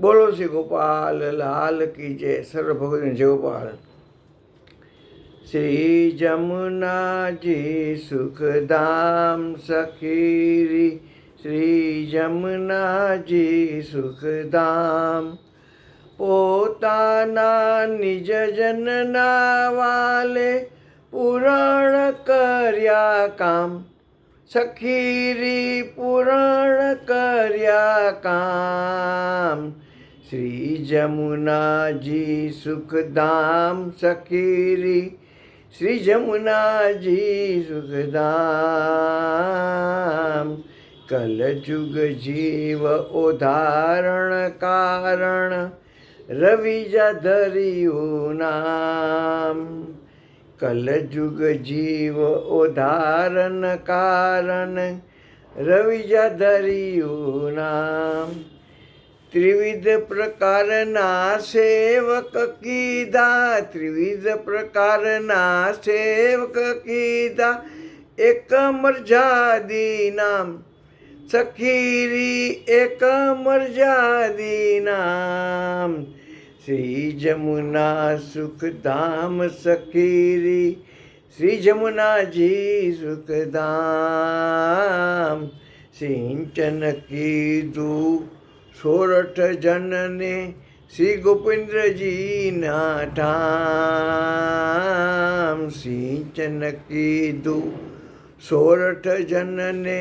બોલો શ્રી ગોપાલ, લાલ કી જય. સર્વ ભગવાન જય ગોપાલ. શ્રી જમુનાજી સુખધામ સખીરી, શ્રી જમુનાજી સુખધામ, પોતાના નિજ જનના વાલે પુરાણ કર્યા કામ, સખીરી પુરાણ કર્યા કામ. શ્રી જમુનાજી સુખધામ સખીરી. શ્રી જમુનાજી સુખધામ. કલજુગ જીવ ઉદાહરણ કારણ. રવિ ધર્યું નામ. કલજુગ જીવ ઉદાહરણ કારણ. રવિ ધર્યું નામ. ત્રિવિધ પ્રકારના સેવક કીધા ત્રિવિધ પ્રકારના સેવક કીધા એક મરજાદી નામ સખીરી એક મરજાદી નામ શ્રી જમુના સુખધામ સખીરી શ્રી જમુનાજી સુખધામ સિંચન કીધું સોરઠ જનને શ્રી ગોપીન્દ્રજીના ઠામ સિંચન કીધું. સોરઠ જનને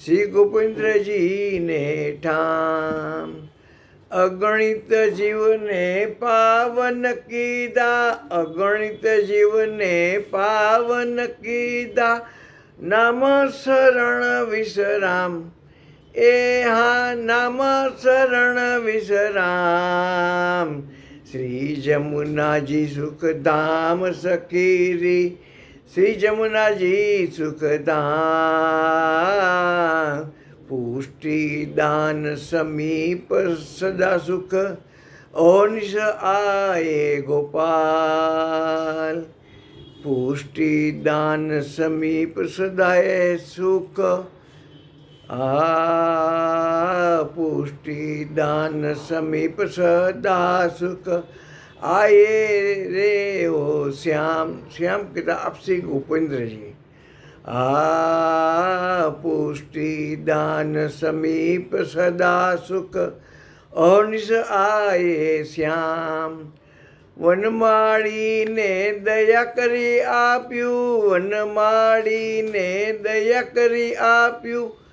શ્રી ગોપીન્દ્રજીને ઠામ અગણિત જીવને પાવન કીધા, અગણિત જીવને પાવન કીધા. નામ શરણ વિશ્રામ એ હા નામ શરણ વિશ્રામ. શ્રી જમુનાજી સુખધામ સકીરી શ્રી જમુનાજી સુખધામ. પુષ્ટિ દાન સમીપ સદા સુખ. ઓનિશ આયે ગોપાલ. પુષ્ટિ દાન સમીપ સદાય સુખ. આ પુષ્ટિ દાન સમીપ સદા સુખ આયે રે ઓ શ્યામ શ્યામ કીધા આપસી ઉપેન્દ્રજી આ પુષ્ટિ દાન સમીપ સદા સુખ અનિશ આયે શ્યામ વનમાળીને દયા કરી આપ્યું વનમાળીને દયા કરી આપ્યું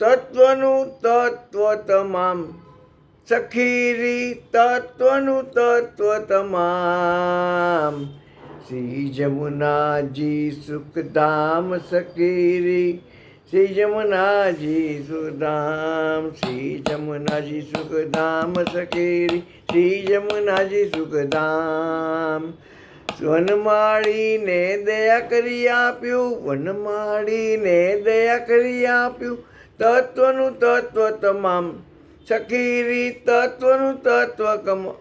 તત્વનું તત્વ તમામ. સખીરી તત્વનું તત્વ તમામ. શ્રી જમુનાજી સુખધામ સખીરી. શ્રી જમુનાજી સુખધામ. શ્રી જમુનાજી સુખધામ સખીરી. શ્રી જમુનાજી સુખધામ. વનમાળીને દયા કરી આપ્યું. વનમાળીને દયા કરી આપ્યું. તત્વનું તત્વ તમામ. સખીરી તત્વનું તત્વ કમ,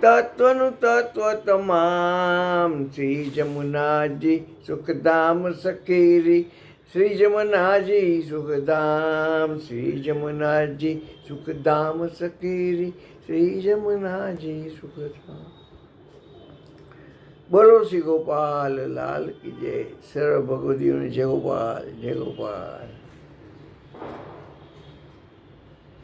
તત્વનું તત્વ તમામ. શ્રી જમુનાજી સુખધામ સખીરી, શ્રી જમુનાજી સુખધામ, શ્રી જમુનાજી સુખધામ સખીરી, શ્રી જમુનાજી સુખધામ. બોલો શ્રી ગોપાલ લાલ કી જય. સર્વ ભગવતીઓને જય ગોપાલ જય ગોપાલ.